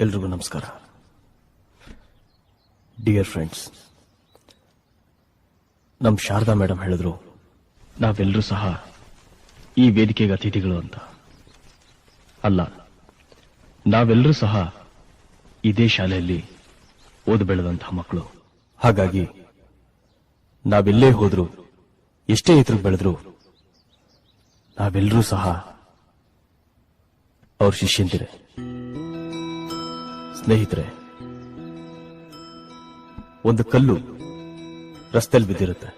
ಎಲ್ರಿಗೂ ನಮಸ್ಕಾರ. Dear friends ನಮ್ಮ ಶಾರದಾ ಮೇಡಮ್ ಹೇಳಿದ್ರು ನಾವೆಲ್ಲರೂ ಸಹ ಈ ವೇದಿಕೆಗೆ ಅತಿಥಿಗಳು ಅಂತ. ಅಲ್ಲ ನಾವೆಲ್ಲರೂ ಸಹ ಇದೇ ಶಾಲೆಯಲ್ಲಿ ಓದು ಬೆಳೆದಂತಹ ಮಕ್ಕಳು. ಹಾಗಾಗಿ, ನಾವೆಲ್ಲೇ ಹೋದ್ರು, ಎಷ್ಟೇ ಇತರ ಬೆಳೆದ್ರು ನಾವೆಲ್ಲರೂ ಸಹ ಅವ್ರ ಶಿಷ್ಯಂತಿರೆ ಸ್ನೇಹಿತರೆ, ಒಂದು ಕಲ್ಲು ರಸ್ತೆಯಲ್ಲಿ ಬಿದ್ದಿರುತ್ತೆ.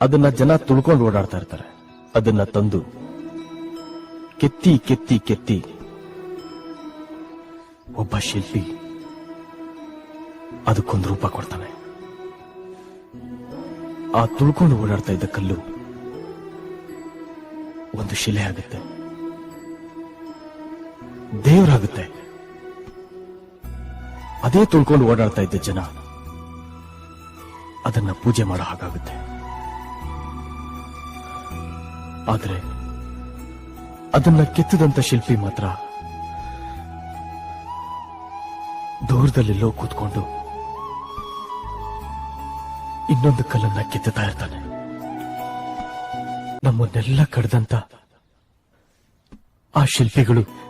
ಅದನ್ನ ಜನ ತುಳ್ಕೊಂಡು ಓಡಾಡ್ತಾ ಇರ್ತಾರೆ. ಅದನ್ನ ತಂದು ಕೆತ್ತಿ ಕೆತ್ತಿ ಕೆತ್ತಿ ಒಬ್ಬ ಶಿಲ್ಪಿ ಅದಕ್ಕೊಂದು ರೂಪ ಕೊಡ್ತಾನೆ. ಆ ತುಳ್ಕೊಂಡು ಓಡಾಡ್ತಾ ಇದ್ದ ಕಲ್ಲು ಒಂದು ಶಿಲೆ ಆಗುತ್ತೆ ದೇವರಾಗುತ್ತೆ. ಅದೇ ತುಳ್ಕೊಂಡು ಓಡಾಡ್ತಾ ಇದ್ದ ಜನ ಅದನ್ನ ಪೂಜೆ ಮಾಡೋ ಹಾಗಾಗುತ್ತೆ. ಆದ್ರೆ ಅದನ್ನ ಕೆತ್ತದಂತ ಶಿಲ್ಪಿ ಮಾತ್ರ ದೂರದಲ್ಲೆಲ್ಲೋ ಕೂತ್ಕೊಂಡು ಇನ್ನೊಂದು ಕಲ್ಲನ್ನ ಕೆತ್ತುತ್ತಾ ಇರ್ತಾನೆ. ನಮ್ಮನ್ನೆಲ್ಲ ಕಡ್ದಂತ ಆ ಶಿಲ್ಪಿಗಳು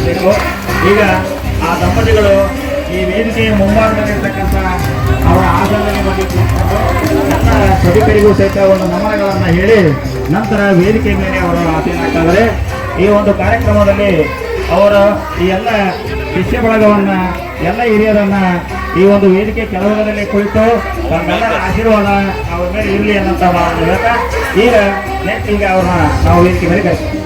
ನೀಡುವ ಈಗ ಆ ದಂಪತಿಗಳು ಈ ವೇದಿಕೆಯ ಮುಂಭಾಗದಲ್ಲಿರ್ತಕ್ಕಂಥ ಅವರ ಆಚರಣೆ ಬಗ್ಗೆ ನನ್ನ ಸಭಿಕರಿಗೂ ಸಹಿತ ಒಂದು ನಮನಗಳನ್ನು ಹೇಳಿ ನಂತರ ವೇದಿಕೆ ಮೇಲೆ ಅವರು ಆಸೀನಾಗ್ತಾರೆ ಈ ಒಂದು ಕಾರ್ಯಕ್ರಮದಲ್ಲಿ ಅವರ ಈ ಎಲ್ಲ ಶಿಷ್ಯ ಬಳಗವನ್ನ, ಎಲ್ಲ ಹಿರಿಯರನ್ನ ಈ ಒಂದು ವೇದಿಕೆ ಕೆಳಭಾಗದಲ್ಲಿ ಕುಳಿತು ತಮ್ಮೆಲ್ಲರ ಆಶೀರ್ವಾದ ಅವ್ರ ಮೇಲೆ ಇರಲಿ ಅನ್ನೋಂಥ ಮಾತು ಈಗ ನೆಕ್ಸ್ಟ್ ಈಗ ಅವ್ರನ್ನ ನಾವು ವೇದಿಕೆ ಮೇಲೆ ಕರೆಸ್ತೀವಿ.